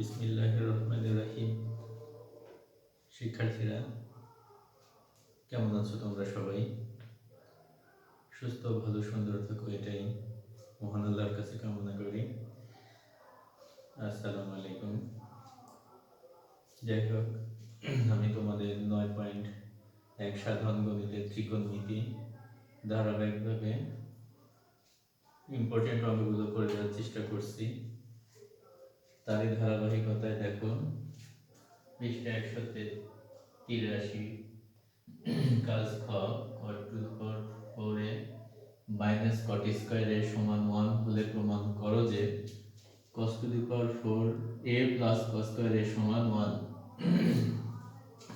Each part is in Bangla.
বিসমিল্লাহ রহমান রাহিম। শিক্ষার্থীরা, কেমন আছো তোমরা সবাই? সুস্থ, ভালো, সুন্দর থাকো, এটাই মহান আল্লাহর কাছে কামনা করি। আসসালামু আলাইকুম। যাই হোক, আমি তোমাদের নয় পয়েন্ট এক সাধারণ গণিতের ত্রিকোণমিতি ধারাবাহিকভাবে ইম্পর্টেন্ট অঙ্কগুলো করে দেওয়ার চেষ্টা করছি। তারই ধারাবাহিকতায় দেখো। পৃষ্ঠা একশোতে তিরাশি। কাজ খ কট টু ফোর ফোরে, মাইনাস কট স্কোয়ারের সমান ওয়ান হলে প্রমাণ করো যে cos to the power four a plus cos স্কোয়ারের সমান ওয়ান।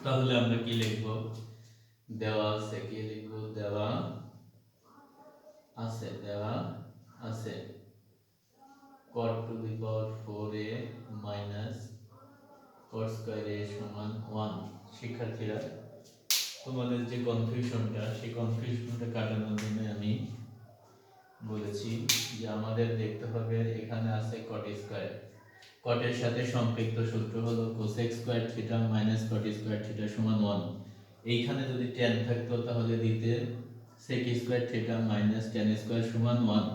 তাহলে আমরা কি লিখব? দেওয়া আছে, কি লিখব? দেওয়া আছে দেওয়া আছে। Cot to the power four a minus cot square a সমান ওয়ান। শিক্ষার্থীরা, তোমাদের যে কনফিউশনটা সেই কনফিউশনটা কাটানোর জন্য আমি বলেছি যে আমাদের দেখতে হবে এখানে আছে cot স্কোয়ার। কটের সাথে সম্পৃক্ত সূত্র হলো cosec square theta minus cot square theta সমান ওয়ান এইখানে যদি টেন থাকতো, তাহলে দিতে sec square theta minus ten square সমান ওয়ান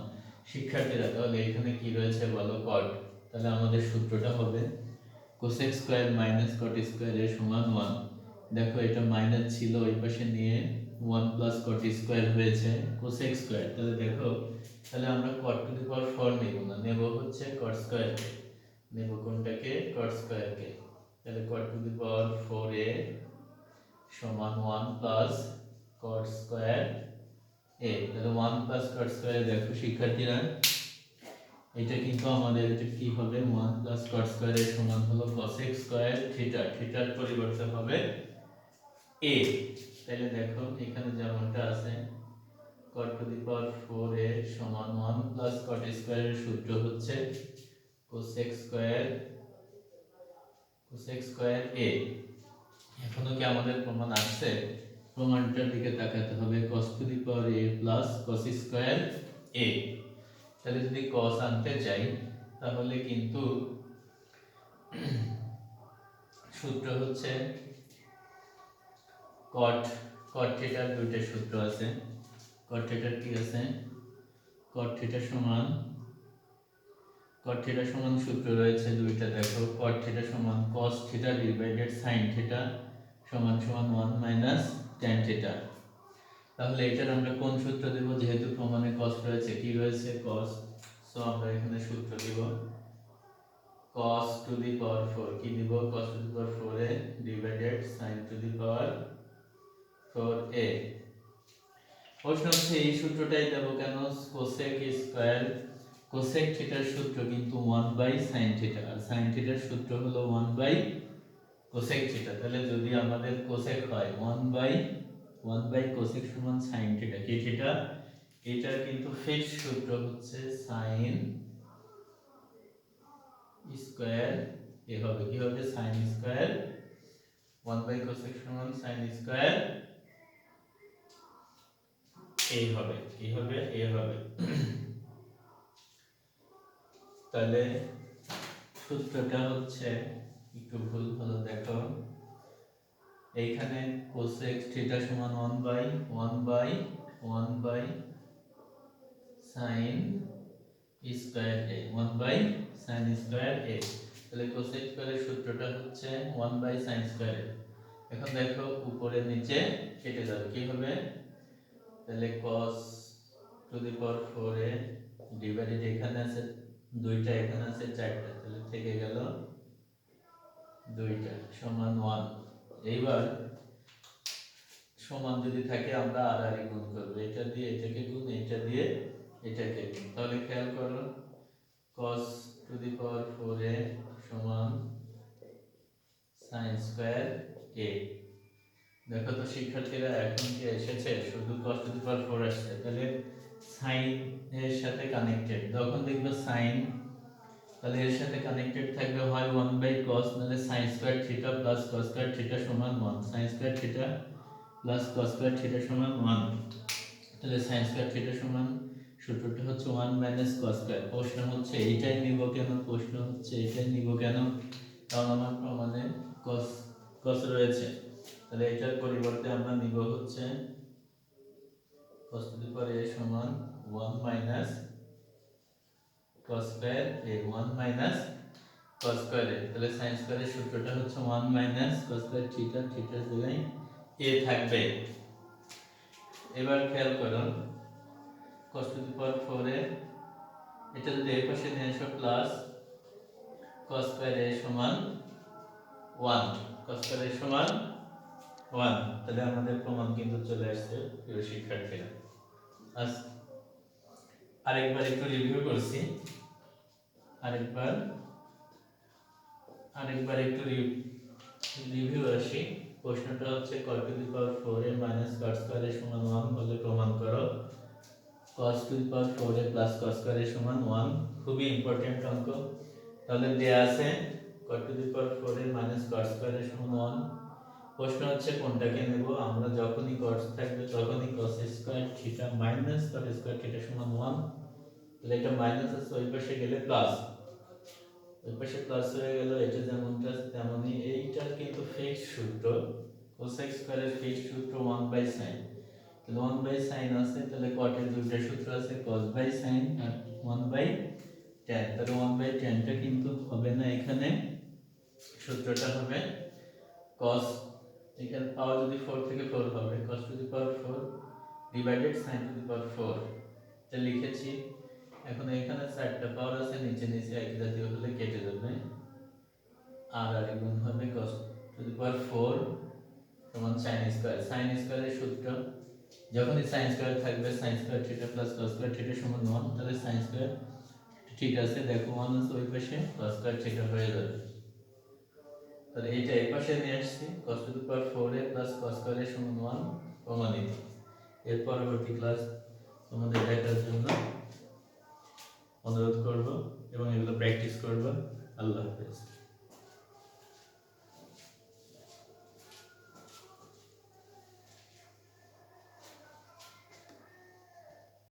শিক্ষার্থীরা, তাহলে এখানে কি রয়েছে বলো কট তাহলে আমাদের সূত্রটা হবে কোসেক স্কোয়ার মাইনাস কট স্কোয়ারের সমান ওয়ান দেখো এটা মাইনাস ছিল, ওই পাশে নিয়ে ওয়ান প্লাস কট স্কোয়ার হয়েছে কোসেক স্কোয়ার তাহলে দেখো, তাহলে আমরা কট টু দি পাওয়ার ফোর নেব না, নেব হচ্ছে কট স্কোয়ারকে নেব কোনটাকে? কট স্কোয়ারকে তাহলে কট to the power four a সমান one plus cot square a তাহলে ওয়ান প্লাস কট স্কোয়ার দেখো শিক্ষার্থীরা। এটা কিন্তু আমাদের এটা কি হবে? ওয়ান প্লাস কট স্কোয়ারের সমান হলো কসেক স্কোয়ার থিটা থিটার পরিবর্তে হবে এ তাহলে দেখো, এখানে যেমনটা আছে cot to the power four a সমান ওয়ান প্লাস কট স্কোয়ারের সূত্র হচ্ছে cosec square cosec square a এখনও কি আমাদের প্রমাণ আসছে প্রমাণটার দিকে তাকাতে হবে। cos to the power a plus cos square a তাহলে যদি cos আনতে চাই তাহলে কিন্তু সূত্র হচ্ছে cot cot থিটার দুইটা সূত্র আছে। cot থিটার কি আছে? cot থিটা সমান, cot থিটা সমান সূত্র রয়েছে দুইটা। দেখো, cot থিটা সমান cos theta divided sin theta সমান সমান ওয়ান মাইনাস ট্যান থিটা তাহলে এটার আমরা কোন সূত্র দেব? যেহেতু প্রমাণে cos রয়েছে, কি রয়েছে? cos সো আমরা এখানে সূত্র দিব cos টু দি পাওয়ার 4 কি দিব? cos to the power 4 a divided sin to the power 4 a প্রশ্ন হচ্ছে, এই সূত্রটাই দেব কেন? cosec স্কয়ার cosec থিটার সূত্র কিন্তু 1 বাই sin থিটা আর sin থিটার সূত্র হলো 1 বাই কোসেক থিটা তাহলে যদি আমাদের কোসেক হয় 1 বাই 1 বাই কোসেক সমান sin থিটা কি থিটা এটার কিন্তু ফিক্স সূত্র হচ্ছে sin স্কয়ার এ হবে কি হবে? sin স্কয়ার 1 বাই কোসেক সমান sin স্কয়ার এ হবে, কি হবে? এ হবে। তাহলে সূত্রটা হচ্ছে একটু ভুল, ভালো দেখো। এইখানে কোসেক থিটা সমান 1 by 1 by 1 by sin square a 1 by sine square a তাহলে কোসেক স্কয়ারের সূত্রটা হচ্ছে 1 বাই sin স্কয়ার a এখন দেখো উপরে, নিচে কেটে যাবে, কি হবে? তাহলে cos to the power 4 a divided এখানে আছে, দুইটা এখানে আছে, চারটা। তাহলে থেকে গেল দুইটা, সমান ওয়ান এইবার সমান যদি থাকে, আমরা আর গুণ করব। এটা দিয়ে এটাকে গুণ, এটা দিয়ে এটাকে তাহলে খেয়াল করো, cos to the power four a সমান সাইন স্কোয়ার এ দেখো তো শিক্ষার্থীরা, এখন কি এসেছে? শুধু cos to the power four আসছে। তাহলে সাইন এর সাথে কানেক্টেড যখন দেখবে সাইন তাহলে এর সাথে কানেক্টেড থাকবে হয় 1 বাই cos নাহলে sin square theta plus cos square theta সমান 1 sin square theta plus cos square theta সমান 1 তাহলে sin স্কয়ার থিটা সমান সূত্রটা হচ্ছে ওয়ান মাইনাস কস স্কয়ার প্রশ্ন হচ্ছে, এইটাই নিব কেন? প্রশ্ন হচ্ছে এটাই নিব কেন? কারণ আমার প্রমাণে কস কস রয়েছে। তাহলে এটার পরিবর্তে আমরা নিব হচ্ছে cos to the power a সমান 1 minus cos a 1 minus cos square তাহলে sin স্কয়ার এর সূত্রটা হচ্ছে 1 মাইনাস cos স্কয়ার থিটা থিটার a থাকবে। এবার খেয়াল করুন, cos to the power 4 a এটা যদি এই পাশে নিয়ে আসো প্লাস cos স্কয়ার সমান 1 cos সমান 1 তাহলে আমাদের প্রমাণ কিন্তু চলে আসছে প্রিয় শিক্ষার্থীরা। আজ আরেকবার একটু রিভিউ করছি। আরেকবার আরেকবার একটু রিভিউ আসি। প্রশ্নটা হচ্ছে cos টু দি পাওয়ার 4 এর মাইনাস cos স্কয়ার এর সমান 1 হলে প্রমাণ করো। cos টু দি পাওয়ার 4 এর প্লাস cos স্কয়ার এর সমান 1 খুবই ইম্পর্টেন্ট অঙ্ক। তাহলে দেয়া আছে cos টু দি পাওয়ার 4 এর মাইনাস cos স্কয়ার এর সমান 1 প্রশ্ন হচ্ছে কোনটাকে নেব? আমরা যখনই cos থাকবে তখনই cos square theta minus cos square theta সমান 1 তাহলে এটা মাইনাস আছে, ওই পাশে গেলে প্লাস পাশে প্লাস হয়ে গেল এটা যেমনটা তেমনই এইটার কিন্তু ফিক্সড সূত্র। Cosec স্কয়ারের ফিক্সড সূত্র 1 বাই sin তাহলে 1 বাই sin আছে, তাহলে এর দুইটা সূত্র আছে, cos বাই sin আর 1 বাই tan তাহলে 1 বাই tan টা কিন্তু হবে না এখানে। সূত্রটা হবে cos এখানে পাওয়ার যদি 4 থেকে 4 হবে, cos to the power 4 divided sin to the power 4 এটা লিখেছি। এখন এখানে চারটা পাওয়ার আছে নিচে নিচে একই জাতীয় হলে কেটে যাবে। আর আর গুণ হবে cos টু দি পাওয়ার 4 সমান sin স্কয়ার sin স্কয়ারের সূত্র, যখনই sin স্কয়ার থাকবে sin square theta plus cos square theta সমান 1 তাহলে sin স্কয়ার ঠিক আছে। দেখো 1 আছে ওই পাশে, cos স্কয়ার থিটা হয়ে যাবে। তাহলে এইটা এই পাশে নিয়ে আসছি, cos to the power 4 a plus cos square এর সমান 1 প্রমাণিত এর পরবর্তী ক্লাস তোমাদের দেখার জন্য